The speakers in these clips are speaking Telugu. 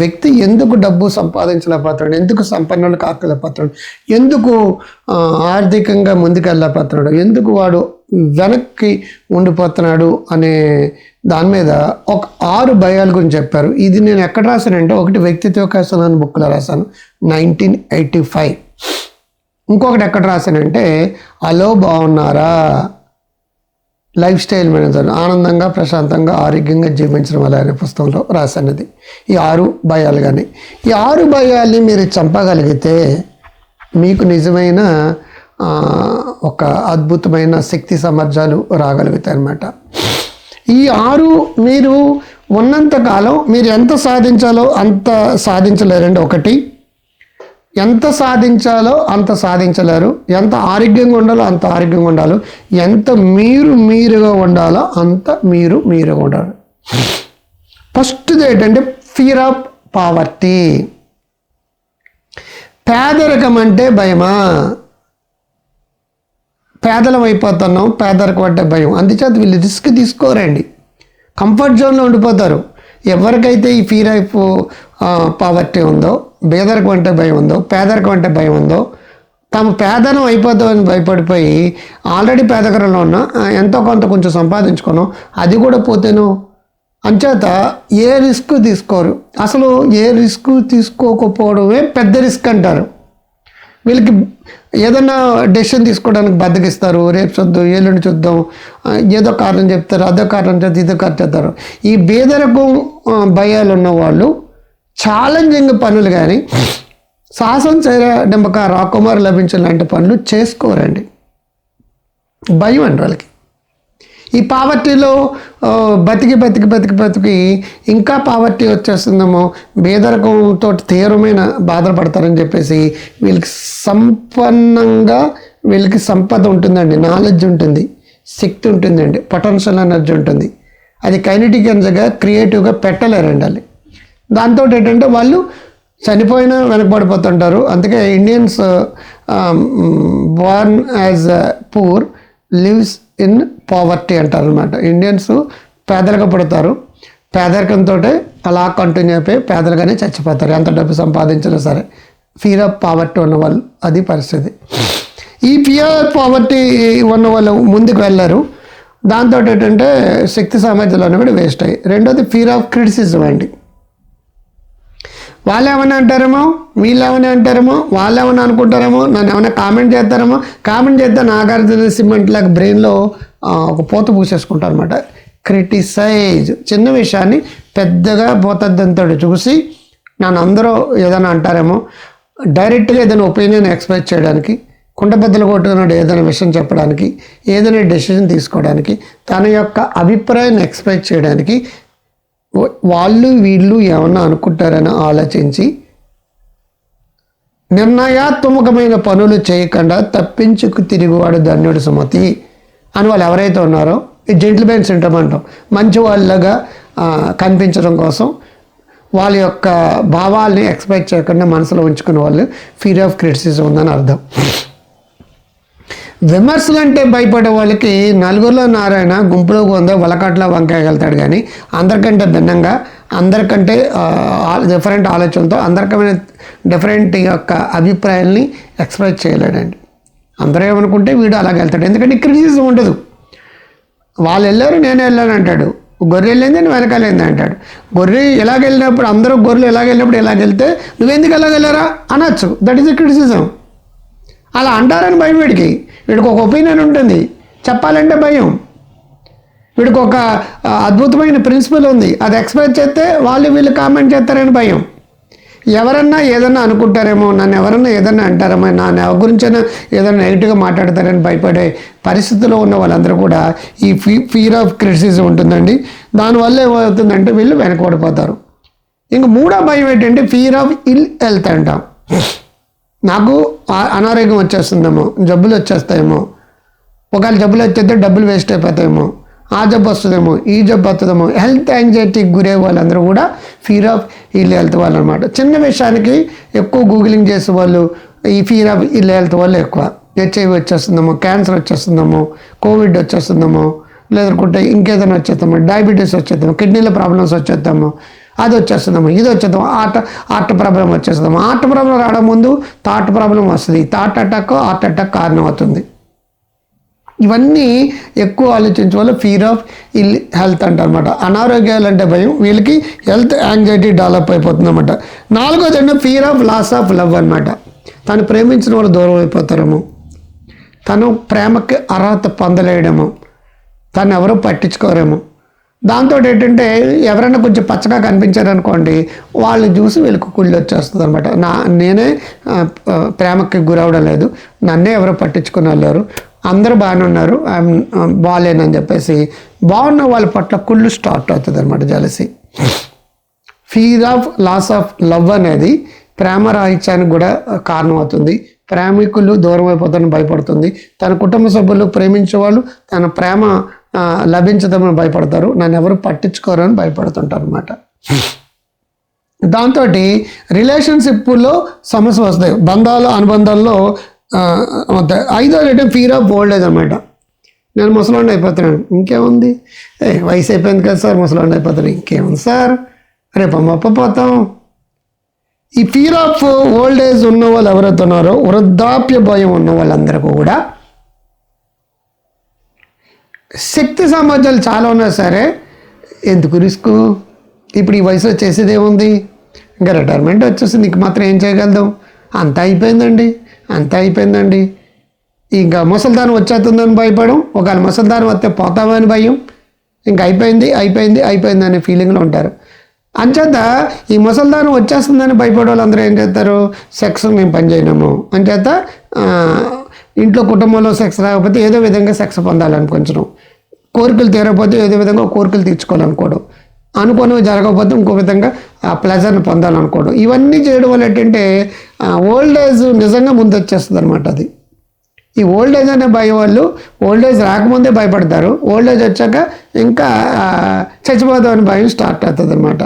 వ్యక్తి ఎందుకు డబ్బు సంపాదించలేకపోతున్నాడు ఎందుకు సంపన్నులు కాకలేకపోతున్నాడు ఎందుకు ఆర్థికంగా ముందుకెళ్ళకపోతున్నాడు ఎందుకు వాడు వెనక్కి ఉండిపోతున్నాడు అనే దాని మీద ఒక ఆరు భయాల గురించి చెప్పారు. ఇది నేను ఎక్కడ రాశానంటే ఒకటి వ్యక్తిత్వ అని బుక్లో రాశాను నైన్టీన్ ఎయిటీ ఫైవ్. ఇంకొకటి ఎక్కడ రాశానంటే అలో బాగున్నారా లైఫ్ స్టైల్ మేనేజర్ ఆనందంగా ప్రశాంతంగా ఆరోగ్యంగా జీవించడం అలా అనే పుస్తకంలో రాసినది ఈ ఆరు భయాలు కానీ ఈ ఆరు భయాల్ని మీరు చంపగలిగితే మీకు నిజమైన ఒక అద్భుతమైన శక్తి సామర్థ్యాలు రాగలుగుతాయి అన్నమాట ఈ ఆరు మీరు ఉన్నంత కాలం మీరు ఎంత సాధించాలో అంత సాధించలేరండి. ఒకటి ఎంత సాధించాలో అంత సాధించలేరు. ఎంత ఆరోగ్యంగా ఉండాలో అంత ఆరోగ్యంగా ఉండాలి. ఎంత మీరు మీరుగా ఉండాలో అంత మీరు మీరుగా ఉండాలి. ఫస్ట్ది ఏంటంటే ఫియర్ ఆఫ్ పావర్టీ పేదరికం అంటే భయమా? పేదలం అయిపోతున్నాం పేదరికం అంటే భయం. అందుచేత వీళ్ళు రిస్క్ తీసుకోరండి. కంఫర్ట్ జోన్లో ఉండిపోతారు. ఎవరికైతే ఈ ఫీర్ ఆఫ్ పావర్టీ ఉందో బేదరికం అంటే భయం ఉందో పేదరికం అంటే భయం ఉందో తాము పేదనం అయిపోతామని భయపడిపోయి ఆల్రెడీ పేదకరంలో ఉన్న ఎంతో కొంత కొంచెం సంపాదించుకున్నాం అది కూడా పోతేను. అంచేత ఏ రిస్క్ తీసుకోరు. అసలు ఏ రిస్క్ తీసుకోకపోవడమే పెద్ద రిస్క్ అంటారు. వీళ్ళకి ఏదన్నా డెసిషన్ తీసుకోవడానికి బద్దకిస్తారు రేపు చూద్దాం ఏళ్ళని చూద్దాం ఏదో కారణం చెప్తారు అదో కారణం చేస్తారు ఇదో కారణం చెప్తారు ఈ బేదరకం భయాలు ఉన్న వాళ్ళు ఛాలెంజింగ్ పనులు కానీ సాహసం చేయడంబక రాకుమార్ లభించిన లాంటి పనులు చేసుకోరండి. భయం అండి వాళ్ళకి. ఈ పావర్టీలో బతికి బతికి బతికి బతికి ఇంకా పావర్టీ వచ్చేస్తుందేమో బేదరకంతో తీవ్రమైన బాధపడతారని చెప్పేసి వీళ్ళకి సంపన్నంగా వీళ్ళకి సంపద ఉంటుందండి నాలెడ్జ్ ఉంటుంది శక్తి ఉంటుందండి పొటెన్షియల్ ఎనర్జీ ఉంటుంది. అది కైనటిక్ ఎనర్జీగా క్రియేటివ్గా పెట్టలేరండి వాళ్ళు దాంతో ఏంటంటే వాళ్ళు చనిపోయినా వెనకబడిపోతుంటారు. అందుకే Indians born as poor lives in poverty అంటారు అనమాట ఇండియన్స్ పేదరిక పడతారు. పేదరికంతో అలా కంటిన్యూ అయిపోయి పేదలుగానే చచ్చిపోతారు. ఎంత డబ్బు సంపాదించినా సరే. ఫీర్ ఆఫ్ పావర్టీ ఉన్న వాళ్ళు అది పరిస్థితి. ఈ ఫియర్ పావర్టీ ఉన్న వాళ్ళు ముందుకు వెళ్ళారు. దాంతో ఏంటంటే శక్తి సామర్థ్యాలు అనేవి వేస్ట్ అయ్యి. రెండోది ఫీర్ ఆఫ్ క్రిటిసిజం అండి. వాళ్ళు ఏమైనా అంటారేమో? వీళ్ళు ఏమైనా అంటారేమో? వాళ్ళు ఏమైనా అనుకుంటారేమో? నన్ను ఏమైనా కామెంట్ చేస్తారేమో? కామెంట్ చేస్తే నాగార్జున సిమెంట్ లాగా బ్రెయిన్లో ఒక పూత పూసేసుకుంటారు అనమాట క్రిటిసైజ్. చిన్న విషయాన్ని పెద్దగా పోతద్దంతో చూసి నన్ను అందరూ ఏదైనా అంటారేమో? డైరెక్ట్గా ఏదైనా ఒపీనియన్ ఎక్స్ప్రెస్ చేయడానికి కుండబద్దలు కొట్టుకున్నాడు ఏదైనా విషయం చెప్పడానికి ఏదైనా డెసిషన్ తీసుకోవడానికి తన యొక్క అభిప్రాయాన్ని ఎక్స్ప్రెస్ చేయడానికి వాళ్ళు వీళ్ళు ఏమన్నా అనుకుంటారని ఆలోచించి నిర్ణయాత్మకమైన పనులు చేయకుండా తప్పించుకు తిరుగువాడు ధన్యుడు సుమతి అని వాళ్ళు ఎవరైతే ఉన్నారో ఈ జెంటిల్మెన్ సింటమ్ అంటాం. మంచి వాళ్ళగా కనిపించడం కోసం వాళ్ళ యొక్క భావాల్ని ఎక్స్పెక్ట్ చేయకుండా మనసులో ఉంచుకునే వాళ్ళు ఫీర్ ఆఫ్ క్రిటిసిజం ఉందని అర్థం. విమర్శలు అంటే భయపడే వాళ్ళకి నలుగురిలో నారాయణ గుంపులో కొంద వలకట్ల వంకాయగలుగుతాడు కానీ అందరికంటే భిన్నంగా అందరికంటే డిఫరెంట్ ఆలోచనతో అందరికమైన డిఫరెంట్ యొక్క అభిప్రాయాల్ని ఎక్స్ప్రెస్ చేయలేడండి. అందరూ ఏమనుకుంటే వీడు అలాగే వెళ్తాడు. ఎందుకంటే క్రిటిసిజం ఉండదు. వాళ్ళు వెళ్ళారు నేను వెళ్ళాను అంటాడు. గొర్రె వెళ్ళింది నేను వెనకాలేంది అంటాడు. గొర్రె ఎలాగ వెళ్ళినప్పుడు అందరూ గొర్రెలు ఎలాగ వెళ్ళినప్పుడు ఎలాగ వెళ్తే నువ్వెందుకు ఎలాగ వెళ్ళారా? అనొచ్చు. దట్ ఈస్ ఎ క్రిటిసిజం అలా అంటారని భయపడికి వీడికి ఒక ఒపీనియన్ ఉంటుంది. చెప్పాలంటే భయం. వీడికి ఒక అద్భుతమైన ప్రిన్సిపల్ ఉంది. అది ఎక్స్ప్రెస్ చేస్తే వాళ్ళు వీళ్ళు కామెంట్ చేస్తారని భయం. ఎవరన్నా ఏదన్నా అనుకుంటారేమో నన్ను ఎవరన్నా ఏదన్నా అంటారేమో నా నా గురించైనా ఏదైనా నెగిటివ్గా మాట్లాడతారని భయపడే పరిస్థితిలో ఉన్న వాళ్ళందరూ కూడా ఈ ఫీ ఫీర్ ఆఫ్ క్రిటిసిజం ఉంటుందండి. దానివల్ల ఏమవుతుందంటే వీళ్ళు వెనకబడిపోతారు. ఇంక మూడో భయం ఏంటంటే ఫీర్ ఆఫ్ ఇల్ హెల్త్ అంటాం. నాకు అనారోగ్యం వచ్చేస్తుందేమో జబ్బులు వచ్చేస్తాయేమో. ఒకవేళ జబ్బులు వచ్చేస్తే డబ్బులు వేస్ట్ అయిపోతాయేమో. ఆ జబ్బు వస్తుందేమో ఈ జబ్బు వస్తుందేమో. హెల్త్ యాంగ్జైటీకి గురే వాళ్ళందరూ కూడా ఫీర్ ఆఫ్ ఇల్ హెల్త్ వాళ్ళు అనమాట చిన్న విషయానికి ఎక్కువ గూగులింగ్ చేసే వాళ్ళు ఈ ఫీర్ ఆఫ్ ఇల్ హెల్త్ వాళ్ళు ఎక్కువ. హెచ్ఐవి వచ్చేస్తుందేమో క్యాన్సర్ వచ్చేస్తుందేమో కోవిడ్ వచ్చేస్తుందేమో లేదనుకుంటే ఇంకేదైనా వచ్చేస్తామో డయాబెటీస్ వచ్చేద్దాము కిడ్నీలో ప్రాబ్లమ్స్ వచ్చేద్దాము అది వచ్చేస్తుందమ్మా ఇది వచ్చేద్దాం ఆర్ట్ ఆర్ట్ ప్రాబ్లం వచ్చేస్తుందాం ఆర్ట్ ప్రాబ్లం రావడం ముందు థాట్ ప్రాబ్లం వస్తుంది. థాట్ అటాక్ హార్ట్ అటాక్ కారణం అవుతుంది. ఇవన్నీ ఎక్కువ ఆలోచించే వల్ల ఫీర్ ఆఫ్ ఇల్ హెల్త్ అంటారనమాట అనారోగ్యాలు అంటే భయం వీళ్ళకి హెల్త్ యాంగ్జైటీ డెవలప్ అయిపోతుందన్నమాట. నాలుగోది అంటే fear of loss of love అనమాట తను ప్రేమించిన వాళ్ళు దూరం అయిపోతారేమో. తను ప్రేమకి అర్హత పొందలేయడము తను ఎవరో పట్టించుకోరేమో. దాంతో ఏంటంటే ఎవరైనా కొంచెం పచ్చగా కనిపించారనుకోండి వాళ్ళు చూసి వీళ్ళకి కుళ్ళు వచ్చేస్తుంది అనమాట నా నేనే ప్రేమకి గురవడం లేదు. నన్నే ఎవరో పట్టించుకుని వెళ్ళారు అందరూ బాగానే ఉన్నారు. బాగాలేనని చెప్పేసి బాగున్న వాళ్ళ పట్ల కుళ్ళు స్టార్ట్ అవుతుంది అనమాట jealousy. Fear of loss of love అనేది ప్రేమ రాహిత్యానికి కూడా కారణం అవుతుంది ప్రేమికులు దూరం అయిపోతారని భయపడుతుంది. తన కుటుంబ సభ్యులు ప్రేమించే వాళ్ళు తన ప్రేమ లభించదమని భయపడతారు. నన్ను ఎవరు పట్టించుకోరు అని భయపడుతుంటారు అనమాట దాంతో రిలేషన్షిప్లో సమస్య వస్తాయి. బంధాలు అనుబంధాల్లో ఐదో అంటే ఫీర్ ఆఫ్ ఓల్డ్ ఏజ్ అనమాట నేను ముసలాండి అయిపోతున్నాను. ఇంకేముంది? ఏ వయసు అయిపోయింది కదా సార్ ముసలాండి అయిపోతాను ఇంకేముంది సార్? రేపు అమ్మప్ప ఈ ఫీర్ ఆఫ్ ఓల్డ్ ఏజ్ ఉన్న వాళ్ళు ఎవరైతే ఉన్నారో వృద్ధాప్య భయం ఉన్న వాళ్ళందరికీ కూడా శక్తి సామర్థ్యాలు చాలా ఉన్నా సరే ఎందుకు రిస్క్ ఇప్పుడు ఈ వయసులో చేసేది ఏముంది? ఇంకా రిటైర్మెంట్ వచ్చేసింది ఇంక మాత్రం ఏం చేయగలుగుతాం అంతా అయిపోయిందండి అంతా అయిపోయిందండి. ఇంకా ముసల్దానం వచ్చేస్తుందని భయపడం ఒకవేళ ముసల్దానం వస్తే పోతామని భయం. ఇంకా అయిపోయింది అయిపోయింది అయిపోయింది అనే ఫీలింగ్లో ఉంటారు. అంచేత ఈ ముసల్దానం వచ్చేస్తుందని భయపడే వాళ్ళందరూ ఏం చేస్తారు? సెక్స్ మేము పనిచేయడము అంచేత ఇంట్లో కుటుంబంలో సెక్స్ రాకపోతే ఏదో విధంగా సెక్స్ పొందాలనుకుంటున్నాం. కోరికలు తీరకపోతే ఏదో విధంగా కోరికలు తీర్చుకోవాలనుకోవడం అనుకున్నవి జరగకపోతే ఇంకో విధంగా ఆ ప్లెజర్ని పొందాలనుకోవడం ఇవన్నీ చేయడం వల్ల ఏంటంటే ఓల్డ్ ఏజ్ నిజంగా ముందు వచ్చేస్తుంది అనమాట అది. ఈ ఓల్డ్ ఏజ్ అనే భయం వాళ్ళు ఓల్డ్ ఏజ్ రాకముందే భయపడతారు. ఓల్డ్ ఏజ్ వచ్చాక ఇంకా ఆ, చచ్చిపోతాం అనే భయం స్టార్ట్ అవుతుంది అనమాట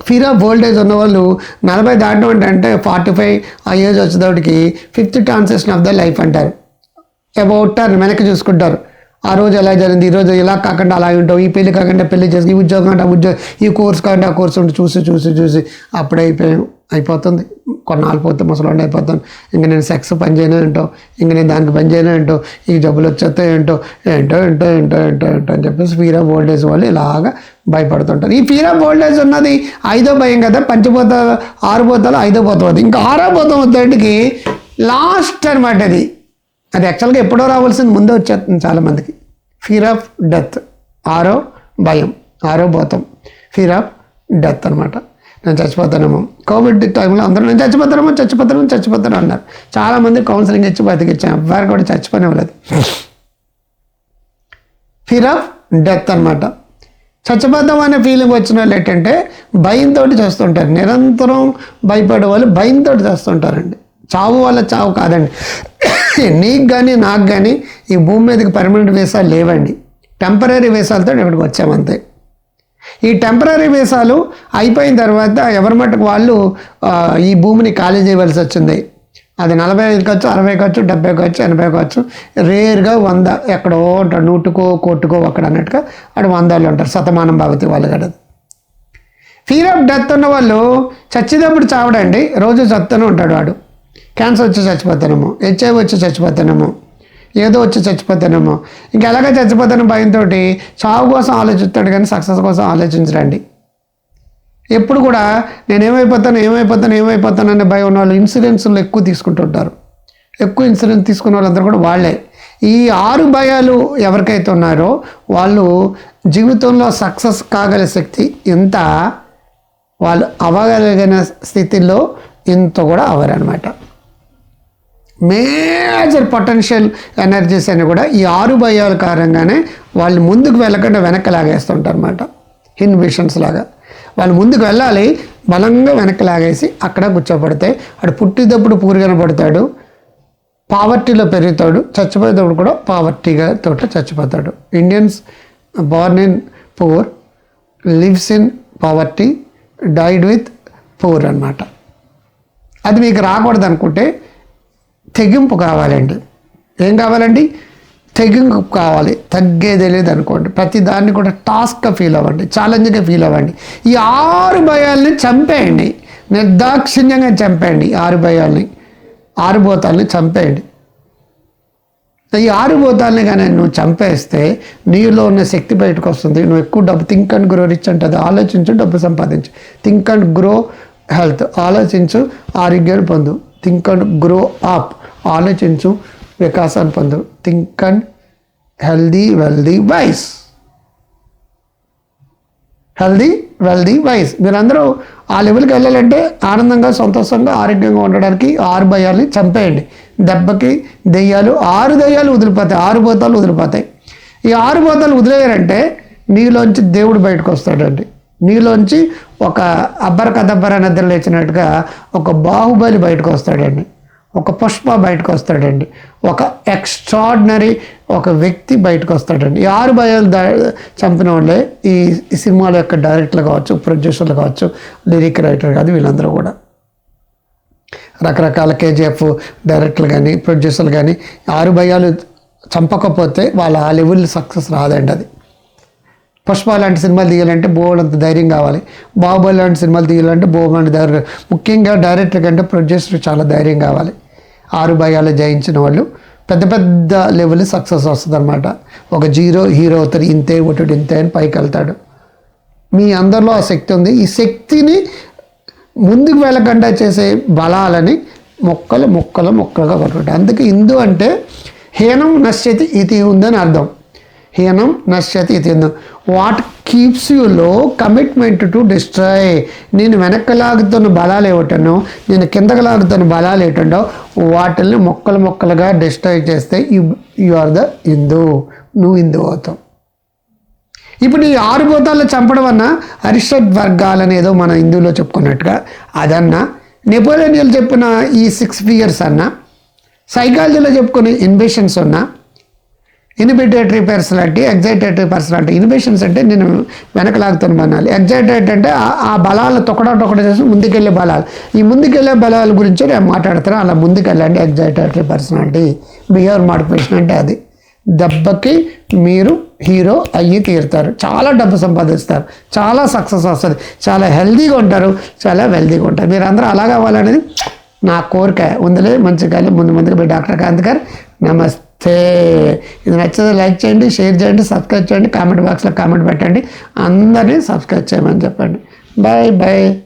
ఫీర్ ఆఫ్ ఓల్డ్ ఏజ్ ఉన్నవాళ్ళు నలభై దాటం అంటే అంటే ఫార్టీ ఫైవ్ ఆ ఏజ్ వచ్చేటప్పటికి fifth transaction of the life అంటారు. అబౌట్ టర్న్ వెనక్కి చూసుకుంటారు. ఆ రోజు ఎలా జరిగింది? ఈ రోజు ఇలా కాకుండా అలా ఉంటావు? ఈ పెళ్ళి కాకుండా పెళ్ళి చేసి ఈ ఉద్యోగం అంటే ఆ ఉద్యోగం ఈ కోర్స్ కాకుండా ఆ కోర్స్ ఉంటే చూసి చూసి చూసి అప్పుడే అయిపోయాం అయిపోతుంది. కొన్నాళ్ళు పోతే ముసలాండి అయిపోతాను ఇంక నేను సెక్స్ పని చేయను ఏంటో? ఇంక నేను దానికి పని చేయను ఏంటో? ఈ జబ్బులు వచ్చేస్తే ఏంటో? ఏంటో ఏంటో ఏంటో ఏంటో ఏంటో అని చెప్పేసి ఫీర్ ఆఫ్ ఓల్డ్ ఏజ్ వాళ్ళు ఇలాగా భయపడుతుంటారు. ఈ ఫీర్ ఆఫ్ ఓల్డ్ ఏజ్ ఉన్నది ఐదో భయం కదా? పంచపోత ఆరు పోతాలో ఐదో పోతుంది ఇంకా ఆరో పోతాం వచ్చేటికి లాస్ట్ అనమాట అది. అది యాక్చువల్గా ఎప్పుడో రావాల్సింది ముందే వచ్చేస్తుంది చాలామందికి ఫీర్ ఆఫ్ డెత్ ఆరో భయం. ఆరో భూతం. ఫీర్ ఆఫ్ డెత్ అనమాట నేను చచ్చిపోతానేమో. కోవిడ్ టైంలో అందరూ నేను చచ్చిపోతానేమో చచ్చిపోతాను చచ్చిపోతాను అన్నారు. చాలామంది కౌన్సిలింగ్ ఇచ్చి బతికిచ్చాను ఎవ్వరు కూడా చచ్చిపోనివ్వలేదు. ఫీర్ ఆఫ్ డెత్ అనమాట చచ్చిపోతాం అనే ఫీలింగ్ వచ్చిన వాళ్ళు ఏంటంటే భయంతో చేస్తుంటారు. నిరంతరం భయపడే వాళ్ళు భయంతో చేస్తుంటారండి. చావు వల్ల చావు కాదండి. నీకు కానీ నాకు కానీ ఈ భూమి మీదకి పర్మనెంట్ వీసాలు లేవండి. టెంపరీ వీసాలతో ఇక్కడికి వచ్చామంతే ఈ టెంపరీ వీసాలు అయిపోయిన తర్వాత ఎవరి మట్టుకు వాళ్ళు ఈ భూమిని ఖాళీ చేయవలసి వచ్చింది. అది నలభై ఐదు కావచ్చు అరవై కావచ్చు డెబ్బై కావచ్చు ఎనభై కావచ్చు రేర్గా వంద ఎక్కడో ఉంటారు నూటుకో కోట్టుకో అక్కడ అన్నట్టుగా అక్కడ వందలు ఉంటారు శతమానం భవతి వాళ్ళు కడదు ఫీర్ ఆఫ్ డెత్ ఉన్న వాళ్ళు చచ్చేటప్పుడు చావడండి రోజు చత్తనే ఉంటాడు వాడు. క్యాన్సర్ వచ్చి చచ్చిపోతానేమో హెచ్ఐవి వచ్చి చచ్చిపోతానేమో ఏదో వచ్చి చచ్చిపోతానేమో. ఇంకా ఎలాగ చచ్చిపోతాను భయంతో చావు కోసం ఆలోచిస్తాడు కానీ సక్సెస్ కోసం ఆలోచించరండి ఎప్పుడు కూడా నేను ఏమైపోతాను ఏమైపోతాను ఏమైపోతాను అనే భయం ఉన్న వాళ్ళు ఇన్సూరెన్స్లు ఎక్కువ తీసుకుంటుంటారు. ఎక్కువ ఇన్సూరెన్స్ తీసుకున్న వాళ్ళందరూ కూడా వాళ్ళే. ఈ ఆరు భయాలు ఎవరికైతే ఉన్నారో వాళ్ళు జీవితంలో సక్సెస్ కాగల శక్తి ఎంత వాళ్ళు అవ్వగలిగిన స్థితిలో ఇంత కూడా అవరనమాట మేజర్ పొటెన్షియల్ ఎనర్జీస్ అని కూడా ఈ ఆరు భయాల కారణంగానే వాళ్ళు ముందుకు వెళ్ళకుండా వెనక్కి లాగేస్తుంటారు అనమాట ఇన్హిబిషన్స్ లాగా. వాళ్ళు ముందుకు వెళ్ళాలి బలంగా వెనక్కి లాగేసి అక్కడ కూర్చోబడితే అటు పుట్టినప్పుడు పూరిగా పడతాడు పావర్టీలో పెరుగుతాడు చచ్చిపోయేటప్పుడు కూడా పావర్టీగా తోట చచ్చిపోతాడు. Indians born in poor lives in poverty died with poor అన్నమాట. అది మీకు రాకూడదు అనుకుంటే తెగింపు కావాలండి. ఏం కావాలండి? తెగింపు కావాలి. తగ్గేదే లేదు అనుకోండి. ప్రతి దాన్ని కూడా టాస్క్గా ఫీల్ అవ్వండి. ఛాలెంజ్గా ఫీల్ అవ్వండి. ఈ ఆరు భయాల్ని చంపేయండి. నిర్దాక్షిణ్యంగా చంపేయండి ఆరు భయాల్ని. ఆరు భూతాల్ని చంపేయండి. ఈ ఆరు భూతాల్ని కానీ నువ్వు చంపేస్తే నీలో ఉన్న శక్తి బయటకు వస్తుంది. నువ్వు ఎక్కువ డబ్బు థింక్ అండ్ గ్రో రిచ్ అంటే ఆలోచించు డబ్బు సంపాదించు. Think and grow health. ఆలోచించు ఆరోగ్యాన్ని పొందు. Think and grow up. ఆలోచించు వికాసాన్ని పొందు. Think and healthy wealthy wise healthy wealthy wise మీరందరూ ఆ లెవెల్కి వెళ్ళాలంటే ఆనందంగా సంతోషంగా ఆరోగ్యంగా ఉండడానికి ఆరు భయాల్ని చంపేయండి. దెబ్బకి దెయ్యాలు ఆరు దెయ్యాలు వదిలిపోతాయి ఆరు భూతాలు వదిలిపోతాయి. ఈ ఆరు భూతాలు వదిలేయారంటే నీలోంచి దేవుడు బయటకు వస్తాడండి. నీలోంచి ఒక అబ్బర కదబ్బర నిద్ర లేచినట్టుగా ఒక బాహుబలి బయటకు వస్తాడండి. ఒక పుష్ప బయటకు వస్తాడండి ఒక ఎక్స్ట్రాడినరీ ఒక వ్యక్తి బయటకు వస్తాడండి ఈ ఆరు భయాలు చంపిన వాళ్ళే ఈ ఈ సినిమాల యొక్క డైరెక్టర్లు కావచ్చు ప్రొడ్యూసర్లు కావచ్చు లిరిక్ రైటర్ కాదు వీళ్ళందరూ కూడా. రకరకాల కేజీఎఫ్ డైరెక్టర్లు కానీ ప్రొడ్యూసర్లు కానీ ఆరు భయాలు చంపకపోతే వాళ్ళ ఆ లెవెల్ సక్సెస్ రాదండి అది. పుష్ప లాంటి సినిమాలు తీయాలంటే బోలంత ధైర్యం కావాలి. బాహుబలి లాంటి సినిమాలు తీయాలంటే బోలంత ధైర్యం ముఖ్యంగా డైరెక్టర్ కంటే ప్రొడ్యూసర్ చాలా ధైర్యం కావాలి. ఆరు భయాలు జయించిన వాళ్ళు పెద్ద పెద్ద లెవెల్ సక్సెస్ వస్తుంది అనమాట ఒక జీరో హీరో అవుతారు ఇంతే ఒకటి ఇంతే అని పైకి వెళ్తాడు. మీ అందరిలో ఆ శక్తి ఉంది. ఈ శక్తిని ముందుకు వెళ్ళకుండా చేసే బలాలని మొక్కలు మొక్కలు మొక్కలుగా పట్టుకుంటాయి అందుకే హిందూ అంటే హీనం నశ్యతి ఇది ఉందని అర్థం. హీనం నశ్యతి ఇది ఉందని. What keeps you low commitment to destroy నేను వెనక్కి లాగుతున్న బలాలు ఏమిటనో నేను కిందకి లాగుతున్న బలాలు ఏమిటండో వాటిల్ని మొక్కలు మొక్కలుగా డిస్ట్రాయ్ చేస్తే you you are the Hindu నువ్వు హిందూ అవుతావు. ఇప్పుడు ఈ ఆరు భూతాలను చంపడం అన్న అరిషడ్ వర్గాలని ఏదో మన హిందువులో చెప్పుకున్నట్టుగా అదన్నా నెపోలియన్లు చెప్పిన ఈ సిక్స్ ఫియర్స్ అన్న సైకాలజీలో చెప్పుకునే ఇన్వెషన్స్ ఉన్నా inhibitatory personality excitatory personality. Inhibitions అంటే నేను వెనకలాగుతాను బనాలి ఎగ్జైటేట్ అంటే ఆ- బలాలు తొక్కడా తొక్కడ చేసి ముందుకెళ్ళే బలాలు. ఈ ముందుకెళ్ళే బలాల గురించి నేను మాట్లాడుతాను. అలా ముందుకెళ్ళండి ఎగ్జైటేటరీ పర్సనాలిటీ. బిహేవియర్ మాడిఫికేషన్ అంటే అది. దెబ్బకి మీరు హీరో అయ్యి తీరుతారు. చాలా డబ్బు సంపాదిస్తారు. చాలా సక్సెస్ వస్తుంది. చాలా హెల్దీగా ఉంటారు. చాలా వెల్దీగా ఉంటారు. మీరు అందరూ అలా కావాలనేది నా కోరిక. ఉందిలే మంచిగా ముందు ముందుగా మీ డాక్టర్ కాంత్ గారు నమస్తే. ఇది నచ్చితే లైక్ చేయండి షేర్ చేయండి సబ్స్క్రైబ్ చేయండి కామెంట్ బాక్స్లో కామెంట్ పెట్టండి. అందరినీ సబ్స్క్రైబ్ చేయమని చెప్పండి. Bye bye.